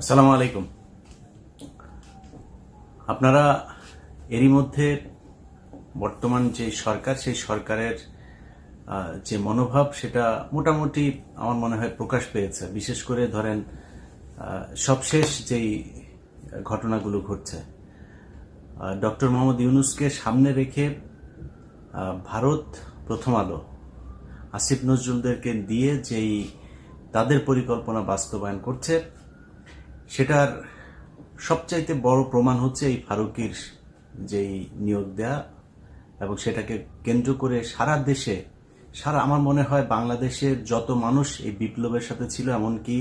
আসসালামু আলাইকুম। আপনারা এরই মধ্যে বর্তমান যে সরকার, সেই সরকারের যে মনোভাব, সেটা মোটামুটি আমার মনে হয় প্রকাশ পেয়েছে। বিশেষ করে ধরেন সবশেষ যেই ঘটনাগুলো ঘটছে ডক্টর মোহাম্মদ ইউনুসকে সামনে রেখে ভারত প্রথম আলো, আসিফ নজরুলদেরকে দিয়ে যেই তাদের পরিকল্পনা বাস্তবায়ন করছে সেটার সবচাইতে বড় প্রমাণ হচ্ছে এই ফারুকির যেই নিয়োগ দেয়া এবং সেটাকে কেন্দ্র করে সারা দেশে, সারা আমার মনে হয় বাংলাদেশের যত মানুষ এই বিপ্লবের সাথে ছিল, এমনকি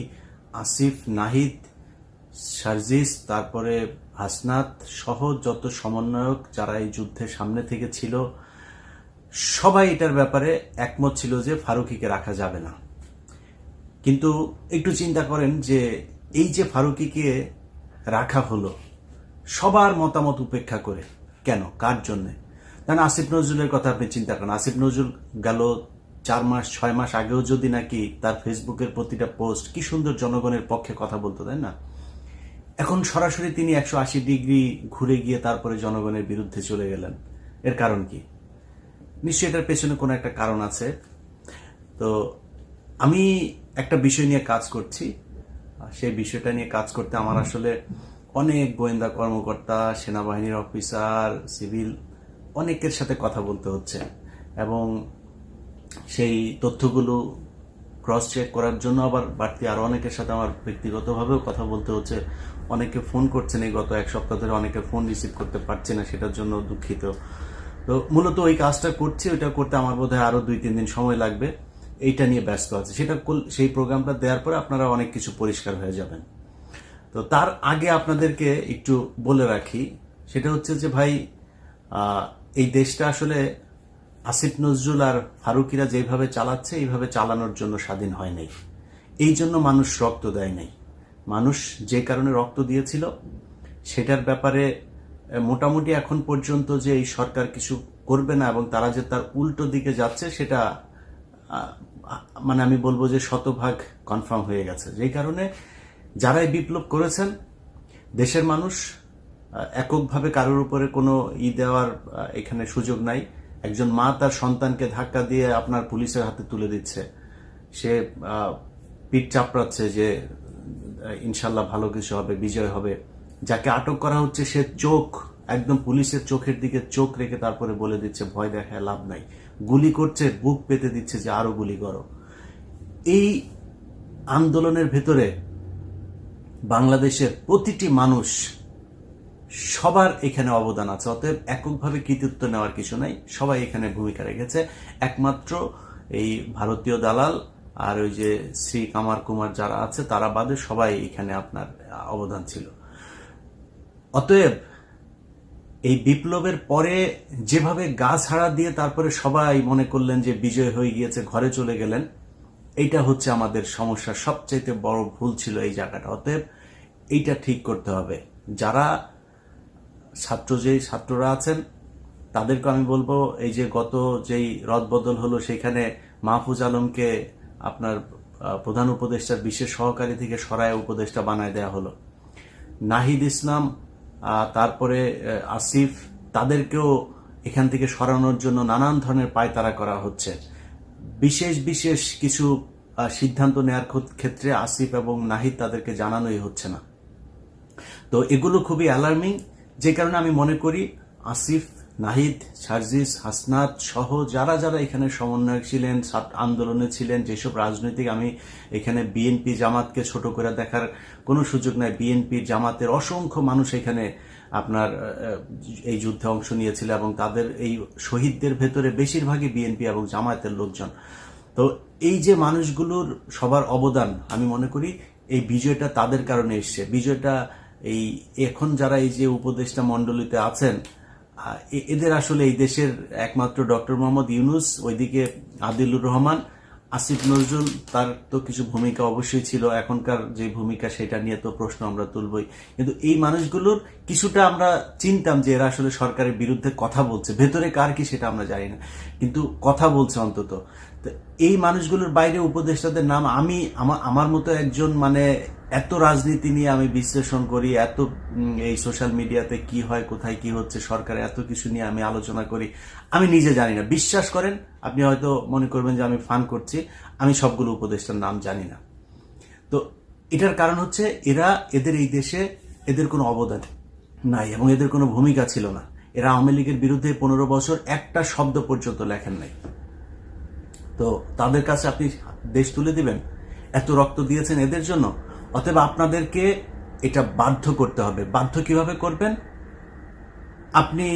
আসিফ, নাহিদ, সার্জিস, তারপরে হাসনাত সহ যত সমন্বয়ক যারা এই যুদ্ধের সামনে থেকে ছিল, সবাই এটার ব্যাপারে একমত ছিল যে ফারুকিকে রাখা যাবে না। কিন্তু একটু চিন্তা করেন যে এই যে ফারুকিকে রাখা হলো, সবার মতামত উপেক্ষা করে। কেন? কার জন্যে? কারণ আসিফ নজরুলের কথা আপনি চিন্তা করেন। আসিফ নজরুল গেল চার মাস, ছয় মাস আগেও যদি নাকি তার ফেসবুকের প্রতিটা পোস্ট, কি সুন্দর জনগণের পক্ষে কথা বলতো, তাই না? এখন সরাসরি তিনি একশো আশি ডিগ্রি ঘুরে গিয়ে তারপরে জনগণের বিরুদ্ধে চলে গেলেন। এর কারণ কি? নিশ্চয়ই এটার পেছনে কোনো একটা কারণ আছে। তো আমি একটা বিষয় নিয়ে কাজ করছি। সেই বিষয়টা নিয়ে কাজ করতে আমার আসলে অনেক গোয়েন্দা কর্মকর্তা সেনাবাহিনীর অফিসার সিভিল অনেকের সাথে কথা বলতে হচ্ছে। এবং সেই তথ্যগুলো ক্রস চেক করার জন্য আবার বাড়তি আরও অনেকের সাথে আমার ব্যক্তিগতভাবেও কথা বলতে হচ্ছে। অনেকে ফোন করছেন এই গত এক সপ্তাহ ধরে অনেকে ফোন রিসিভ করতে পারছে না সেটার জন্য দুঃখিত। তো মূলত ওই কাজটা করছি ওইটা করতে আমার বোধহয় আরও দুই তিন দিন সময় লাগবে। এইটা নিয়ে ব্যস্ত আছে। সেটা সেই প্রোগ্রামটা দেওয়ার পরে আপনারা অনেক কিছু পরিষ্কার হয়ে যাবেন। তো তার আগে আপনাদেরকে একটু বলে রাখি, সেটা হচ্ছে যে ভাই এই দেশটা আসলে আসিফ নজরুল আর ফারুকিরা যেভাবে চালাচ্ছে, এইভাবে চালানোর জন্য স্বাধীন হয় নাই। এই জন্য মানুষ রক্ত দেয় নাই। মানুষ যে কারণে রক্ত দিয়েছিল, সেটার ব্যাপারে মোটামুটি এখন পর্যন্ত যে এই সরকার কিছু করবে না এবং তারা যে তার উল্টো দিকে যাচ্ছে, সেটা মানে আমি বলব যে শতভাগ কনফার্ম হয়ে গেছে। যেই কারণে যারাই বিপ্লব করেছেন, দেশের মানুষ এককভাবে কারোর উপরে কোনো ই দেওয়ার এখানে সুযোগ নাই। একজন মা তার সন্তানকে ধাক্কা দিয়ে আপনার পুলিশের হাতে তুলে দিচ্ছে। সে পিঠ চাপড়াচ্ছে যে ইনশাল্লাহ ভালো কিছু হবে, বিজয় হবে। যাকে আটক করা হচ্ছে, সে চোখ, একদম পুলিশের চোখের দিকে চোখ রেখে তারপরে বলে দিচ্ছে, ভয় দেখায়, লাভ নাই। গুলি করছে, বুক পেতে দিচ্ছে যে আরও গুলি করো। এই আন্দোলনের ভেতরে বাংলাদেশের প্রতিটি মানুষ সবার এখানে অবদান আছে। অতএব এককভাবে কৃতিত্ব নেওয়ার কিছু নাই। সবাই এখানে ভূমিকা রেখেছে। একমাত্র এই ভারতীয় দালাল আর ওই যে শ্রী কামার কুমার যারা আছে, তারা বাদে সবাই এখানে আপনার অবদান ছিল। অতএব এই বিপ্লবের পরে যেভাবে গা ছাড়া দিয়ে তারপরে সবাই মনে করলেন যে বিজয় হয়ে গিয়েছে, ঘরে চলে গেলেন, এইটা হচ্ছে আমাদের সমস্যার সবচাইতে বড় ভুল ছিল এই জায়গাটা। অতএব এইটা ঠিক করতে হবে। যারা ছাত্র যেই ছাত্ররা আছেন, তাদেরকে আমি বলব, এই যে গত যেই রদবদল হলো, সেখানে মাহফুজ আলমকে আপনার প্রধান উপদেষ্টার বিশেষ সহকারী থেকে সরায় উপদেষ্টা বানায় দেয়া হলো। নাহিদ ইসলাম তারপরে আসিফ তাদেরকেও এখান থেকে সরানোর জন্য নানান ধরনের পায়তারা করা হচ্ছে। বিশেষ বিশেষ কিছু সিদ্ধান্ত নেয়ার ক্ষেত্রে আসিফ এবং নাহিদ তাদেরকে জানানোই হচ্ছে না। তো এগুলো খুবই অ্যালার্মিং যে কারণে আমি মনে করি আসিফ নাহিদ, সার্জিস, হাসনাত সহ যারা যারা এখানে সমন্বয়ক ছিলেন আন্দোলনে ছিলেন, যেসব রাজনৈতিক আমি এখানে বিএনপি জামাতকে ছোট করে দেখার কোনো সুযোগ নাই। বিএনপি জামাতের অসংখ্য মানুষ এখানে আপনার এই যুদ্ধে অংশ নিয়েছিল এবং তাদের এই শহীদদের ভেতরে বেশিরভাগই বিএনপি এবং জামায়াতের লোকজন। তো এই যে মানুষগুলোর সবার অবদান, আমি মনে করি এই বিজয়টা তাদের কারণে এসছে। বিজয়টা এই এখন যারা এই যে উপদেষ্টা মণ্ডলীতে আছেন এদের আসলে এই দেশের একমাত্র ডক্টর মোহাম্মদ ইউনুস, ওইদিকে আদিলুর রহমান, আসিফ নজরুল, তার তো কিছু ভূমিকা অবশ্যই ছিল, এখনকার যে ভূমিকা সেটা নিয়ে তো প্রশ্ন আমরা তুলবই। কিন্তু এই মানুষগুলোর কিছুটা আমরা চিনতাম যে এরা আসলে সরকারের বিরুদ্ধে কথা বলছে, ভেতরে কার কি সেটা আমরা জানি না। কিন্তু কথা বলছে অন্তত। এই মানুষগুলোর বাইরে উপদেষ্টাদের নাম আমি, আমার মতো একজন মানে এত রাজনীতি নিয়ে আমি বিশ্লেষণ করি, এত এই সোশ্যাল মিডিয়াতে কি হয়, কোথায় কি হচ্ছে, সরকারে এত কিছু নিয়ে আমি আলোচনা করি, আমি নিজে জানি না। বিশ্বাস করেন, আপনি হয়তো মনে করবেন যে আমি ফান করছি, আমি সবগুলো উপদেষ্টার নাম জানি না। তো এটার কারণ হচ্ছে, এরা এদের এই দেশে এদের কোনো অবদান নাই এবং এদের কোনো ভূমিকা ছিল না। এরা আওয়ামী লীগের বিরুদ্ধে পনেরো বছর একটা শব্দ পর্যন্ত লেখেন নাই। তো তাদের কাছে আপনি দেশ তুলে দিবেন? এত রক্ত দিয়েছেন এদের জন্য? অতএব আপনাদেরকে এটা বাধ্য করতে হবে। বাধ্য কীভাবে করবেন? আপনি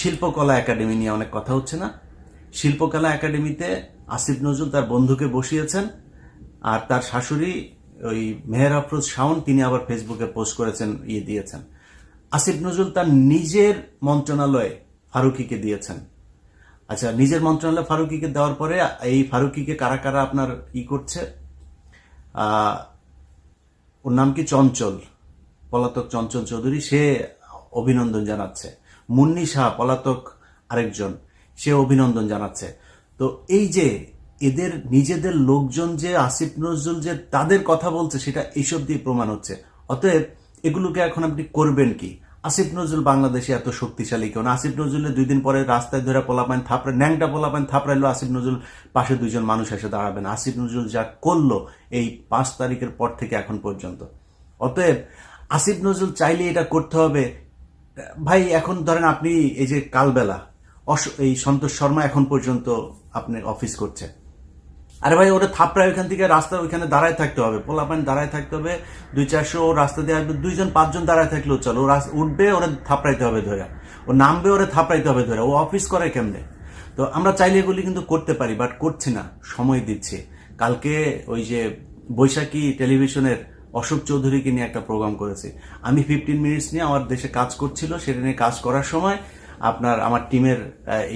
শিল্পকলা একাডেমি নিয়ে অনেক কথা হচ্ছে না? শিল্পকলা একাডেমিতে আসিফ নজরুল তার বন্ধুকে বসিয়েছেন আর তার শাশুড়ি ওই মেহের আফরোজ শাওন, তিনি আবার ফেসবুকে পোস্ট করেছেন ইয়ে দিয়েছেন। আসিফ নজরুল তার নিজের মন্ত্রণালয়ে ফারুকিকে দিয়েছেন। আচ্ছা নিজের মন্ত্রণালয়ে ফারুকিকে দেওয়ার পরে এই ফারুকিকে কারা কারা আপনার ই করছে? ওর নাম কি চঞ্চল? পলাতক চঞ্চল চৌধুরী, সে অভিনন্দন জানাচ্ছে। মুন্নি শাহ, পলাতক আরেকজন, সে অভিনন্দন জানাচ্ছে। তো এই যে এদের নিজেদের লোকজন যে, আসিফ নজরুল যে তাদের কথা বলছে, সেটা এইসব দিয়ে প্রমাণ হচ্ছে। অতএব এগুলোকে এখন আপনি করবেন কি? আসিফ নজরুল বাংলাদেশে এত শক্তিশালী কেউ না। আসিফ নজরুলের দুই দিন পরে রাস্তায় ধরে পোলাপান থাপড়ে ন্যাংটা পোলাপান থাপড়াইলো আসিফ নজরুল। পাশে দুইজন মানুষ এসে দাঁড়াবেন। আসিফ নজরুল যা করল এই পাঁচ তারিখের পর থেকে এখন পর্যন্ত। অতএব আসিফ নজরুল চাইলে এটা করতে হবে। ভাই, এখন ধরেন আপনি এই যে কালবেলা এই সন্তোষ শর্মা এখন পর্যন্ত আপনি অফিস করছে। আরে ভাই ওরা থাপড়ায় ওইখান থেকে রাস্তা ওইখানে দাঁড়ায় থাকতে হবে। পোলা পোলাপান দাঁড়ায় থাকতে হবে, দুই চারশো রাস্তা দিয়ে আসবে, দুইজন পাঁচজন দাঁড়ায় থাকলেও চলো। ও উঠবে, ওরা থাপড়াইতে হবে ধরে। ও নামবে, ওরা থাপড়াইতে হবে ধরে। ও অফিস করে কেমনে? তো আমরা চাইলে এগুলি কিন্তু করতে পারি বাট করছি না, সময় দিচ্ছি। কালকে ওই যে বৈশাখী টেলিভিশনের অশোক চৌধুরীকে নিয়ে একটা প্রোগ্রাম করেছি। আমি ফিফটিন মিনিটস নিয়ে আমার দেশে কাজ করছিল, সেটা নিয়ে কাজ করার সময় আপনার, আমার টিমের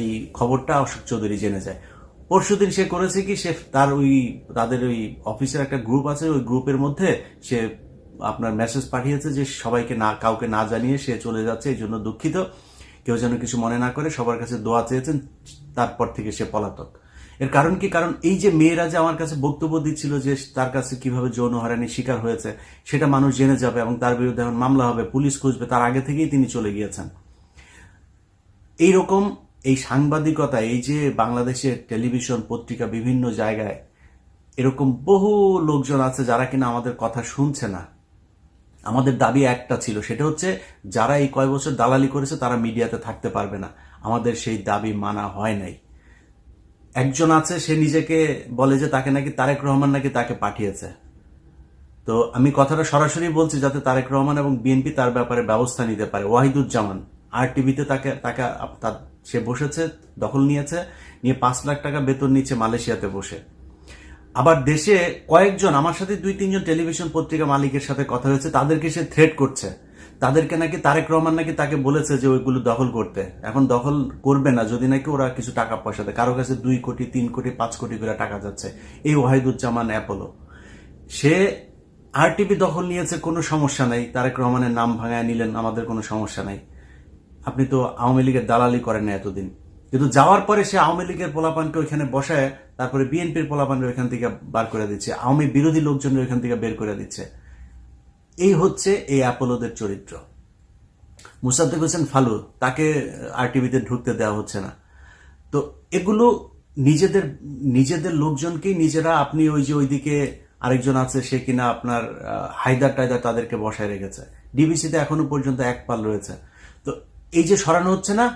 এই খবরটা অশোক চৌধুরী জেনে যায়। পরশুদিন সে করেছে কি? সে তার ওই, তাদের ওই অফিসের একটা গ্রুপ আছে, ওই গ্রুপের মধ্যে সে আপনার মেসেজ পাঠিয়েছে যে সবাইকে না, কাউকে না জানিয়ে সে চলে যাচ্ছে, এই জন্য দুঃখিত। কেউ যেন কিছু মনে না করে, সবার কাছে দোয়া চেয়েছেন, তারপর থেকে সে পলাতক। এর কারণ কি? কারণ এই যে মেয়েরা যে আমার কাছে বক্তব্য দিচ্ছিল যে তার কাছে কীভাবে যৌন হয়রানির শিকার হয়েছে, সেটা মানুষ জেনে যাবে এবং তার বিরুদ্ধে এখন মামলা হবে, পুলিশ খুঁজবে, তার আগে থেকেই তিনি চলে গিয়েছেন। এইরকম এই সাংবাদিকতা, এই যে বাংলাদেশের টেলিভিশন পত্রিকা বিভিন্ন জায়গায় এরকম বহু লোকজন আছে যারা কিনা আমাদের কথা শুনছে না। আমাদের দাবি একটা ছিল, সেটা হচ্ছে যারা এই কয় বছর দালালি করেছে তারা মিডিয়াতে থাকতে পারবে না। আমাদের সেই দাবি মানা হয় নাই। একজন আছে, সে নিজেকে বলে যে তাকে নাকি তারেক রহমান নাকি তাকে পাঠিয়েছে। তো আমি কথাটা সরাসরি বলছি যাতে তারেক রহমান এবং বিএনপি তার ব্যাপারে ব্যবস্থা নিতে পারে। ওয়াহিদুজ্জামান, আর টিভিতে তাকে তাকে সে বসেছে, দখল নিয়েছে, নিয়ে পাঁচ লাখ টাকা বেতন নিচ্ছে মালয়েশিয়াতে বসে। আবার দেশে কয়েকজন, আমার সাথে দুই, তিনজন টেলিভিশন পত্রিকা মালিকের সাথে কথা হয়েছে, তাদেরকে সে থ্রেট করছে। তাদেরকে নাকি তারেক রহমান নাকি তাকে বলেছে যে ওইগুলো দখল করতে। এখন দখল করবে না, যদি নাকি ওরা কিছু টাকা পয়সা দেয়। কারও কাছে দুই কোটি, তিন কোটি, পাঁচ কোটি করে টাকা যাচ্ছে। এই ওয়াহিদুজ্জামান অ্যাপোলো। সে আর টিভি দখল নিয়েছে, কোনো সমস্যা নাই। তারেক রহমানের নাম ভাঙায় নিলেন, আমাদের কোনো সমস্যা নাই। আপনি তো আওয়ামী লীগের দালালি করেন না এতদিন। কিন্তু যাওয়ার পরে সে আওয়ামী লীগের পোলাপানকে ওইখানে বসায়, তারপরে বিএনপির পোলাপানকে ওইখান থেকে বার করে দিচ্ছে, আওয়ামী বিরোধী লোকজনের ওইখান থেকে বের করে দিচ্ছে। এই হচ্ছে এই অ্যাপোলোদের চরিত্র। মুসাদ্দেক হোসেন ফালু, তাকে আর টিভিতে ঢুকতে দেওয়া হচ্ছে না। তো এগুলো নিজেদের নিজেদের লোকজনকেই নিজেরা আপনি ওই যে ওইদিকে আরেকজন আছে, সে কিনা আপনার হায়দার টায়দার তাদেরকে বসায় রেখেছে। ডিবিসিতে এখনও পর্যন্ত এক পাল রয়েছে। তো এই যে সরানো হচ্ছে না,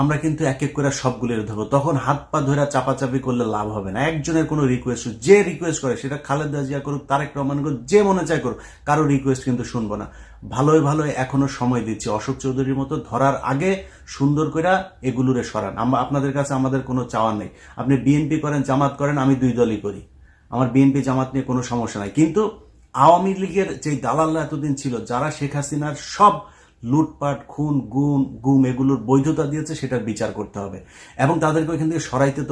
আমরা কিন্তু এক এক করে সবগুলো ধরবো। তখন হাত পা ধরে চাপাচাপি করলে লাভ হবে না। একজনের কোনো রিকোয়েস্ট যে রিকোয়েস্ট করে, সেটা খালেদা জিয়া করুক, তারেক রহমান করুক, যে মনে চায় করুক, কারও রিকোয়েস্ট কিন্তু শুনব না। ভালোই ভালোই এখনও সময় দিচ্ছি। অশোক চৌধুরীর মতো ধরার আগে সুন্দর করে এগুলোরে সরান। আমরা আপনাদের কাছে আমাদের কোনো চাওয়া নেই। আপনি বিএনপি করেন, জামাত করেন, আমি দুই দলই করি। আমার বিএনপি জামাত নিয়ে কোনো সমস্যা নাই। কিন্তু আওয়ামী লীগের যে দালাল্লা এতদিন ছিল, যারা শেখ হাসিনার সব লুটপাট, খুন, গুম গুম এগুলোর বৈধতা দিয়েছে, সেটা বিচার করতে হবে। এবং তাদেরকে ওইখান থেকে সরাইতে